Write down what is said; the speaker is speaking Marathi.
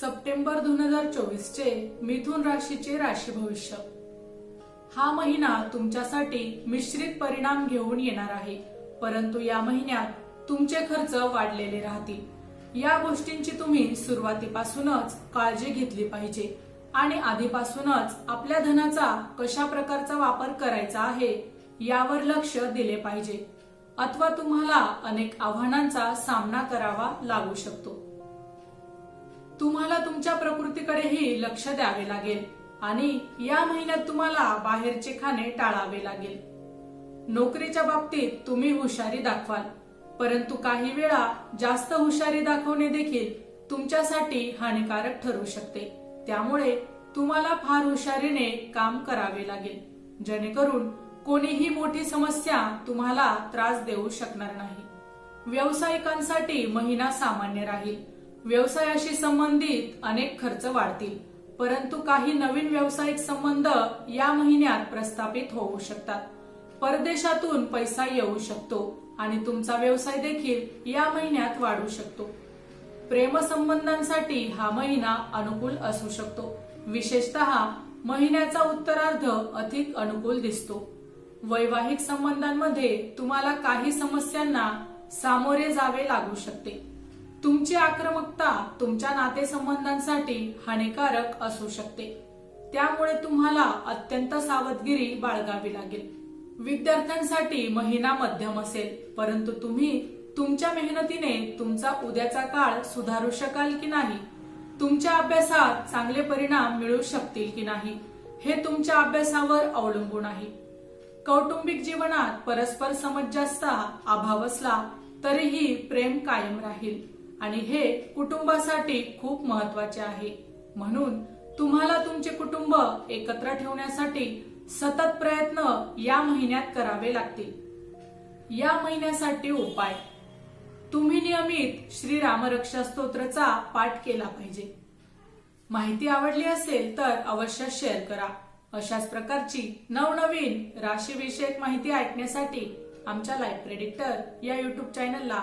सप्टेंबर दोन हजार चोवीस चे मिथुन राशीचे राशी भविष्य. हा महिना तुमच्यासाठी मिश्रित परिणाम घेऊन येणार आहे. परंतु या महिन्यात तुमचे खर्च वाढलेले राहतील. या गोष्टींची तुम्ही सुरुवातीपासूनच काळजी घेतली पाहिजे. आणि आधीपासूनच आपल्या धनाचा कशा प्रकारचा वापर करायचा आहे यावर लक्ष दिले पाहिजे. अथवा तुम्हाला अनेक आव्हानांचा सामना करावा लागू शकतो. तुम्हाला तुमच्या प्रकृतीकडेही लक्ष द्यावे लागेल आणि या महिन्यात तुम्हाला बाहेरचे खाणे टाळावे लागेल. नोकरीच्या बाबतीत तुम्ही हुशारी दाखवाल परंतु काही वेळा जास्त हुशारी दाखवणे देखील तुमच्यासाठी हानिकारक ठरू शकते. त्यामुळे तुम्हाला फार हुशारीने काम करावे लागेल जेणेकरून कोणीही मोठी समस्या तुम्हाला त्रास देऊ शकणार नाही. व्यावसायिकांसाठी महिना सामान्य राहील. व्यवसायाशी संबंधित अनेक खर्च वाढतील परंतु काही नवीन व्यावसायिक संबंध या महिन्यात प्रस्थापित होऊ शकतात. परदेशातून पैसा येऊ शकतो आणि तुमचा व्यवसाय देखील या महिन्यात वाढू शकतो. प्रेमसंबंधांसाठी हा महिना अनुकूल असू शकतो. विशेषतः महिन्याचा उत्तरार्ध अधिक अनुकूल दिसतो. वैवाहिक संबंधांमध्ये तुम्हाला काही समस्यांना सामोरे जावे लागू शकते. तुमची आक्रमकता तुमच्या नातेसंबंधांसाठी हानिकारक असू शकते. त्यामुळे तुम्हाला अत्यंत सावधगिरी बाळगावी लागेल. विद्यार्थ्यांसाठी महिना मध्यम असेल परंतु तुम्ही तुमच्या मेहनतीने तुमचा उद्याचा काळ सुधारू शकाल की नाही? तुमच्या अभ्यासात चांगले परिणाम मिळू शकतील की नाही? हे तुमच्या अभ्यासावर अवलंबून आहे. कौटुंबिक जीवनात परस्पर समज जास्त अभाव असला तरीही प्रेम कायम राहील. आणि हे कुटुंबासाठी खूप महत्त्वाचे आहे. म्हणून तुम्हाला तुमचे कुटुंब एकत्र ठेवण्यासाठी सतत प्रयत्न या महिन्यात करावे लागतील. या महिन्यासाठी उपाय. तुम्ही नियमित श्री रामरक्षा स्तोत्रचा पाठ केला पाहिजे. माहिती आवडली असेल तर अवश्य शेअर करा. अशाच प्रकारची नवनवीन राशीविषयक माहिती ऐकण्यासाठी आमच्या लाईफ प्रेडिक्टर या युट्यूब चॅनलला